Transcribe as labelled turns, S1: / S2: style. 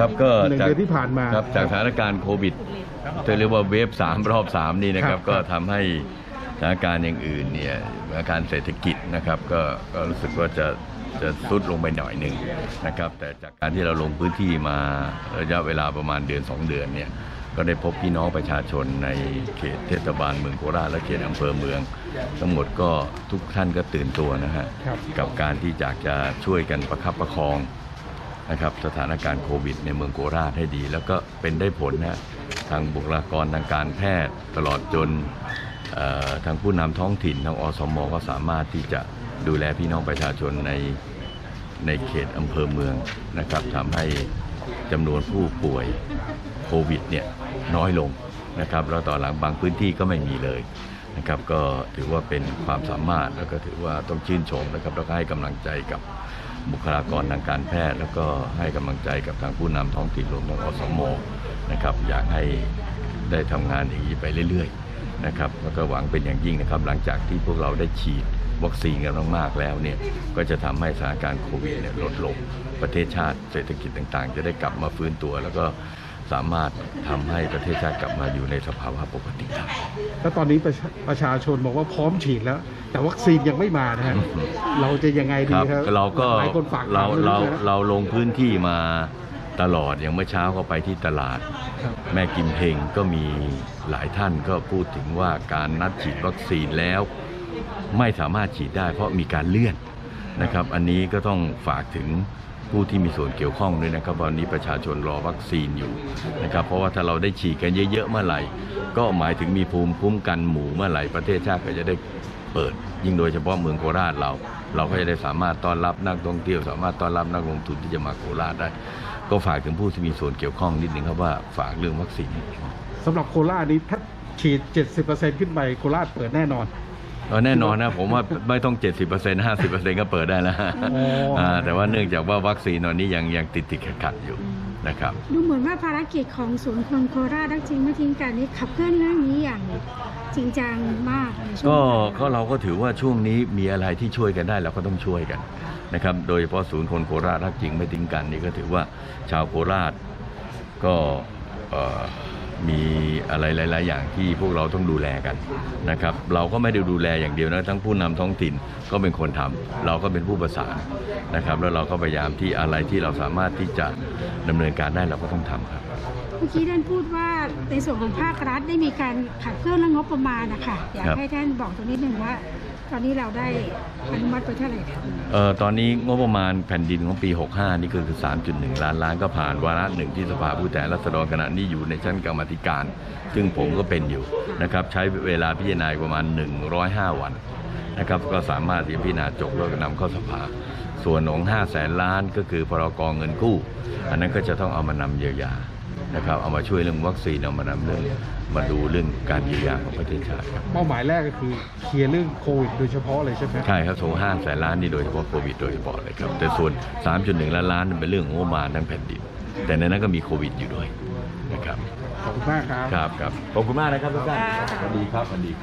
S1: ครับก็
S2: หนึ่ง
S1: จาก
S2: เดือนที่ผ่านมา
S1: ครับจากสถานการณ์โควิดจะเรียกว่าเวฟสามรอบสามนี่นะค
S2: ครั
S1: รับ
S2: บ
S1: ก็ทำให้สถานการณ์อย่างอื่นเนี่ยอาการเศรษฐกิจนะครับ ก็ก็รู้สึกว่าจะจะซุดลงไปหน่อยหนึ่งนะครับ แต่จากการที่เราลงพื้นที่มาระยะเวลาประมาณเดือน 2 เดือนเนี่ยก็ได้พบพี่น้องประชาชนในเขตเทศบาลเมืองโคราชและเขตอำเภอเมือง ทั้งหมดก็ทุกท่านก็ตื่นตัวนะฮะ
S2: ครับ
S1: กับการที่อยากจะช่วยกันประคับประคอง นะครับสถานการณ์โควิดในเมืองโคราชให้ดี แล้วก็เป็นได้ผลนะทางบุคลากรทางการแพทย์ตลอดจนทางผู้นำท้องถิ่นทางอสมก็สามารถที่จะดูแลพี่น้องประชาชนในในเขตอำเภอเมืองนะครับทำให้จำนวนผู้ป่วยโควิดเนี่ยน้อยลงนะครับแล้วต่อหลังบางพื้นที่ก็ไม่มีเลยนะครับก็ถือว่าเป็นความสามารถแล้วก็ถือว่าต้องชื่นชมนะครับแล้วก็ให้กำลังใจกับ บุคลากรทางการแพทย์ แล้วก็ให้กำลังใจกับทางผู้นำท้องถิ่นรวมทั้งอสมนะครับอยากให้ได้ทำงานอย่างนี้ไปเรื่อยๆนะครับแล้วก็หวังเป็นอย่างยิ่งนะครับ หลังจากที่พวกเราได้ฉีดวัคซีนกันมากๆแล้วเนี่ยก็จะทำให้สถานการณ์โควิดเนี่ยลดลงประเทศชาติเศรษฐกิจต่างๆ จะได้กลับมาฟื้นตัวแล้วก็ สามารถทำให้ประเทศชาติกลับมาอยู่ในสภาวะปกติได้
S2: แล้วตอนนี้ประชาประชาชนบอกว่าพร้อมฉีดแล้ว แต่วัคซีนยังไม่มานะฮะเราจะยังไงดีครับ
S1: เราก็
S2: หลายคนฝาก
S1: เรา
S2: ถม
S1: เรา
S2: รื่อยๆนะ
S1: เราลงพื้นที่มาตลอดอย่างเมื่อเช้าก็ไปที่ตลาด
S2: ครับ
S1: แม่กิมเพงก็มีหลายท่านก็พูดถึงว่าการนัดฉีดวัคซีนแล้ว ไม่สามารถฉีดได้เพราะมีการเลื่อนนะครับ อันนี้ก็ต้องฝากถึง ผู้ที่มีส่วนเกี่ยวข้องด้วยนะครับวันนี้ประชาชนรอวัคซีนอยู่นะครับเพราะว่าถ้าเราได้ฉีดกันเยอะๆเมื่อไหร่ ก็หมายถึงมีภูมิคุ้มกันหมู่เมื่อไหร่ประเทศชาติก็จะได้เปิด ยิ่งโดยเฉพาะเมืองโคราชเรา เราก็จะได้สามารถต้อนรับนักท่องเที่ยว สามารถต้อนรับนักลงทุนที่จะมาโคราชได้ ก็ฝากถึงผู้ที่มีส่วนเกี่ยวข้องนิดหนึ่งครับว่าฝากเรื่องวัคซีน
S2: สำหรับโคราชนี้ถ้าฉีด 70%ขึ้นไปโคราชเปิดแน่นอน
S1: แน่นอนนะผมว่าไม่ต้อง 70% 50%ก็เปิดได้แล้ว
S2: อ๋ออ่า
S1: แต่ว่าเนื่องจากว่าวัคซีนตอนนี้ยังยังติดติดขัดขัดๆอยู่นะครับ
S3: ดูเหมือนว่าภารกิจของศูนย์คนโคราชรักจริงไม่ทิ้งกันนี่ขับเคลื่อนเรื่องนี้อย่างจริงจังมากในช่วง
S1: ก็
S3: เวลา
S1: ก็เราก็ถือว่าช่วงนี้มีอะไรที่ช่วยกันได้เราก็ต้องช่วยกันนะครับโดยเฉพาะศูนย์คนโคราชรักจริงไม่ทิ้งกันนี่ก็ถือว่าชาวโคราชก็เอ่อ มีอะไรหลาย ๆ อย่างที่พวกเราต้องดูแลกันนะครับเราก็ไม่ได้ดูแลอย่างเดียวนะทั้งผู้นำท้องถิ่นก็เป็นคนทำเราก็เป็นผู้ประสานนะครับ แล้วเราก็พยายามที่อะไรที่เราสามารถที่จะดำเนินการได้เราก็ต้องทำครับ
S3: เมื่อกี้ท่านพูดว่าในส่วนของภาครัฐได้มีการขับเคลื่อนเรื่องงบประมาณนะคะอยาก
S1: ครับ
S3: ให้ท่านบอกตรงนิดนึงว่า ตอนนี้เราได้อนุมัติไปเท่าไหร่คะ
S1: เอ่อตอนนี้งบประมาณแผ่นดินของปี 65 นี่คือ 3.1 ล้านล้านก็ผ่านวาระหนึ่งที่สภาผู้แทนราษฎรขณะนี้อยู่ในชั้นกรรมธิการ ซึ่งผมก็เป็นอยู่นะครับใช้เวลาพิจารณาประมาณ 105 วันนะครับก็สามารถที่จะพิจารณาจบแล้วก็นำเข้าสภา ส่วนของ5แสนล้านก็คือพรกเงินกู้ อันนั้นก็จะต้องเอามานำเยียวยานะครับเอามาช่วยเรื่องวัคซีนเอามานำเรื่องมาดูเรื่องการเยียวยาของประเทศชาติครับ
S2: เป้าหมายแรกก็คือเคลียร์เรื่องโควิดโดยเฉพาะเลยใช่ไหม
S1: ใช่ครับโถห้าแสนล้านนี่โดยเฉพาะโควิดโดยเฉพาะเลยครับ แต่ส่วน 3.1 ล้านล้านนั่นเป็นเรื่องของงบประมาณทั้งแผ่นดิน แต่ในนั้นก็มีโควิดอยู่ด้วยนะครับ
S2: ขอบคุณมากครับ
S1: ครับครับขอบคุณมากนะครับทุกท่านสวัสดีครับสวัสดีครับ